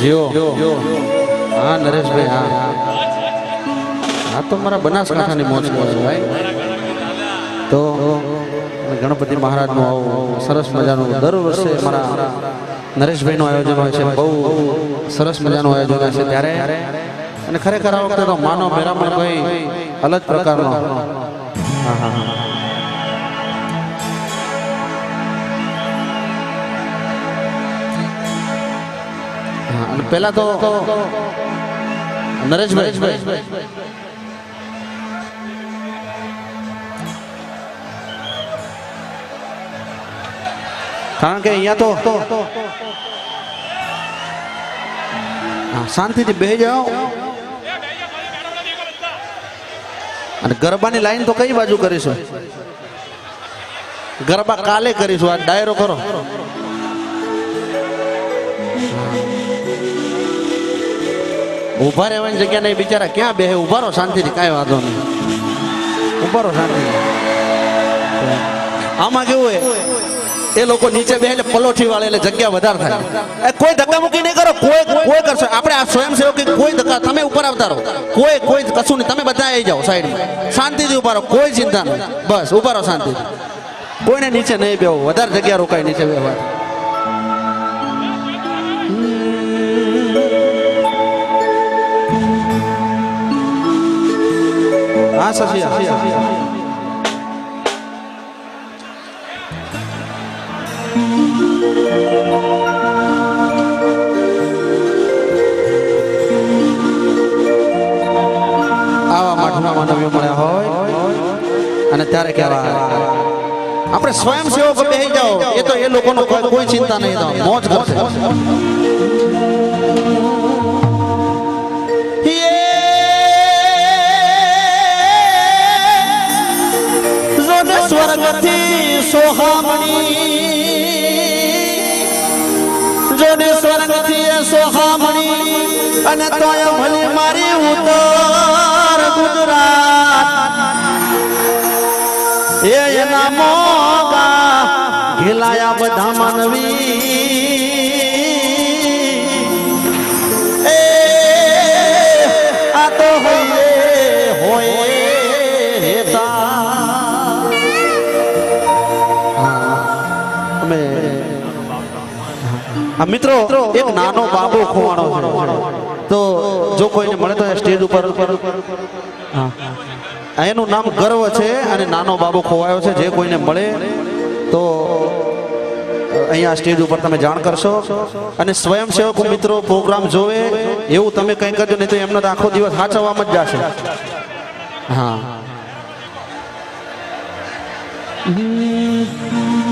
જીઓ. હા, નરેશભાઈ, હા. હા, તો મારા બનાસકાંઠાની મોજ મોજ ભાઈ. તો ગણપતિ મહારાજનું આવું સરસ મજાનું દર વર્ષે મારા નરેશભાઈનું આયોજન હોય છે, બહુ સરસ મજાનું આયોજન હોય છે ત્યારે. અને ખરેખર આ વખતે માનો મેરામણ ભાઈ, અલગ પ્રકારનો. હા હા હા. પહેલા તો નરેશભાઈ. કારણ કે અહીંયા તો શાંતિથી બે જાઓ. અને ગરબાની લાઈન તો કઈ બાજુ કરીશું? ગરબા કાલે કરીશું, આ ડાયરો કરો. ઊભા રહેવાની જગ્યા નહીં. બિચારા ક્યાં બેહે? ઊભા રહો શાંતિથી, કાંઈ વાંધો નહીં. ઊભા રહો શાંતિથી. આમાં કેવું હોય? એ લોકો નીચે બે એટલે પલોઠી વાળે એટલે જગ્યા વધારે થાય. કોઈ ધક્કા મૂકી નહીં કરો. કોઈ કોઈ કરશો. આપણે આ સ્વયંસેવક કોઈ ધક્કા તમે ઉપર આવતા રહો. કોઈ કોઈ કશું નહીં. તમે બધા આવી જાઓ સાઈડમાં. શાંતિથી ઊભા રહો. કોઈ ચિંતા નહીં. બસ ઊભા રહો શાંતિથી. કોઈને નીચે નહીં બેવું વધારે જગ્યા રોકાય, નીચે બેવા હા હોય, અને ત્યારે કહેવાય, આપણે સ્વયંસેવક બેસી જાઓ. એ તો એ લોકોનો કોઈ ચિંતા નહીં મોજ કરશે. સ્વર્ગથી સોહામણી. જોને સ્વર્ગથી સોહામણી અને તોય ભલે મારી ઉત્તર ગુજરાત. એ એના મોગા ઘેલાયા બધા માનવી. મિત્રો, એક નાનો બાબો ખોવાણો તો જો કોઈને મળે તો સ્ટેજ ઉપર એનું નામ ગર્વ છે અને નાનો બાબો ખોવાયો છે. જે કોઈને મળે તો અહીંયા સ્ટેજ ઉપર તમે જાણ કરશો. અને સ્વયંસેવક મિત્રો, પ્રોગ્રામ જોવે, એવું તમે કંઈ કરજો, નહીં તો એમનો આખો દિવસ સાચવવામાં જ જશે. હા.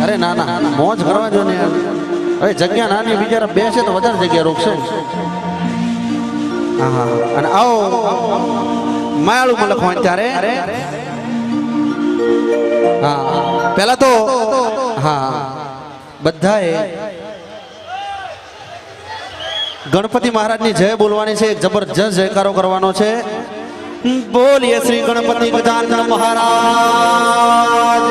અરે ના ના. મોજ કરવા જો ને યાર. હવે જગ્યા નાની, બિચારા બેસે તો વધારે જગ્યા રોકશે. હા હા અને આવો. માયાળુમાં લખવાનું ત્યારે. હા. પેલા તો. હા. બધાએ ગણપતિ મહારાજની જય બોલવાની છે. એક જબરજસ્ત જયકારો કરવાનો છે. બોલીએ શ્રી ગણપતિ ગજાનન મહારાજ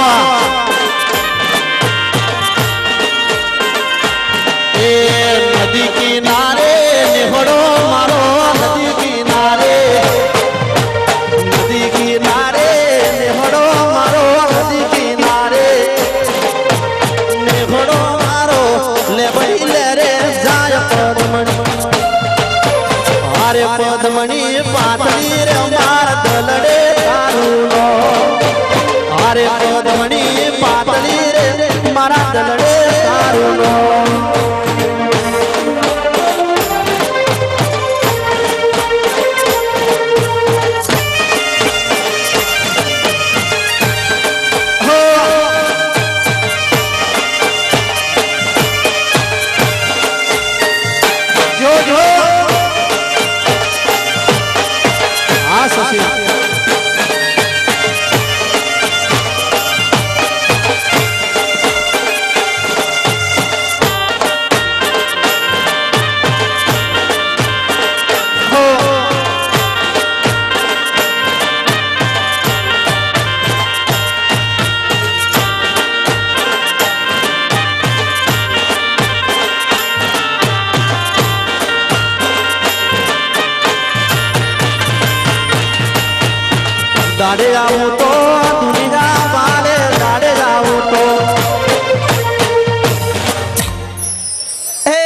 Noah. દાડે આવું તો આવું તો. એ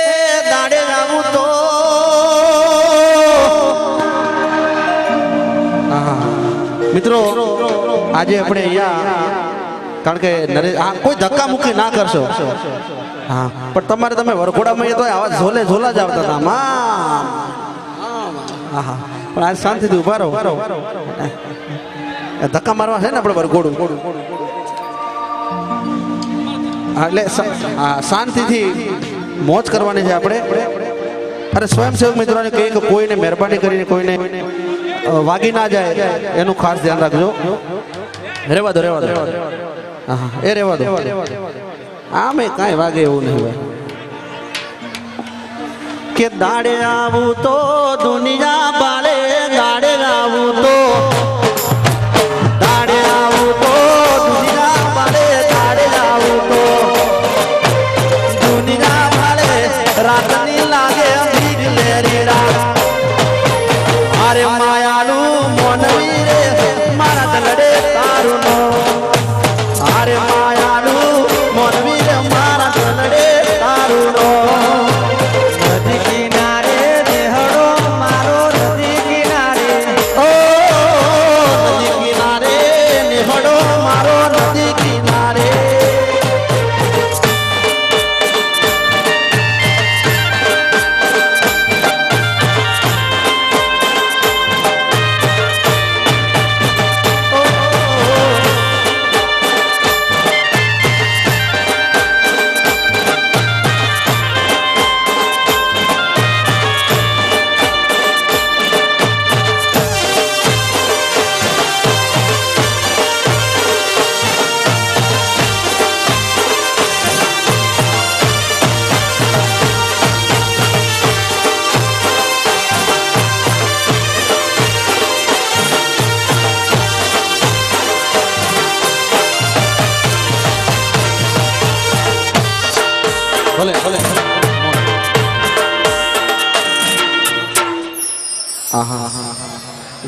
દાડે આવું તો. મિત્રો, આજે આપણે અહીંયા, કારણ કે નરેશ, હા, કોઈ ધક્કા મુક્કી ના કરશો. હા, પણ તમારે તમે વરઘોડામાં તો આવા ઝોલે ઝોલા જ આવતા હતા. હા હા પણ આજ શાંતિથી ઊભા રહો. ધક્કા મારવા છે ને આપણે વરઘોડું? એટલે શાંતિથી મોજ કરવાની છે આપણે. અરે સ્વયંસેવક મિત્રોને કહીએ કે કોઈને મહેરબાની કરીને કોઈને વાગી ના જાય એનું ખાસ ધ્યાન રાખજો. રેવા દો રેવા દો. હા, એ રેવા દો. આમે કાંઈ વાગે એવું નહીં હોય. કે દાડે આવું તો દુનિયા બાળે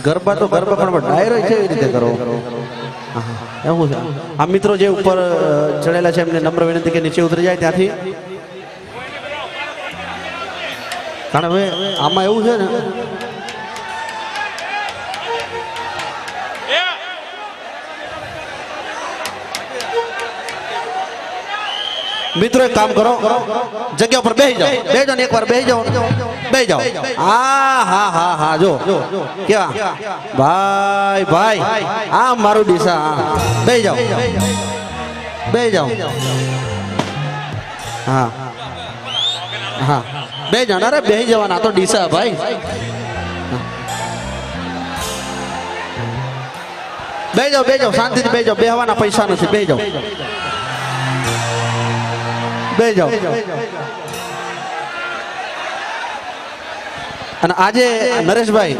ગરબા તો ગરબા પણ ડાયરો કેવી રીતે કરો. એવું છે. આ મિત્રો જે ઉપર ચડેલા છે એમને નમ્ર વિનંતી કે નીચે ઉતરી જાય ત્યાંથી. કારણ હવે આમાં એવું છે ને મિત્રો એક કામ કરો જગ્યા ઉપર બેસી જાઓ બેસી જાઓ ને એકવાર બેસી જાઓ બેસી જાઓ હા હા હા હા જો કેવા ભાઈ ભાઈ આ મારું ડીસા હા બેસી જાઓ બેસી જાઓ હા હા બે જણા રે બેસી જવાના આ તો ડીસા ભાઈ બે જાઓ બે જાઓ શાંતિથી બે જાઓ બેહવાના પૈસા નથી બે જાઓ બે જાઓ અને આજે નરેશભાઈ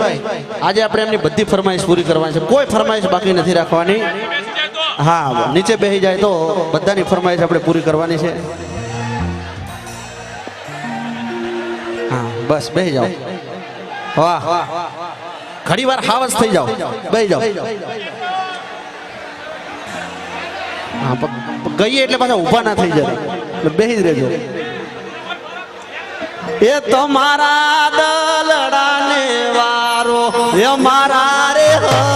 આજે આપણે એમની બધી ફરમાઈશ પૂરી કરવાની છે. કોઈ ફરમાઈશ બાકી નથી રાખવાની. હા નીચે બેસી જાય તો બધાની ફરમાઈશ આપણે પૂરી કરવાની છે. હા બસ બેસી જાઓ. વાહ. ઘણી વાર હાવસ થઈ જાઓ. બેસી જાઓ. હા ગઈએ એટલે પાછા ઊભા ના થઈ જાય. એટલે બેસી જ રહેજો. એ તમારા દલડાને વારો, એ મારા રે હમ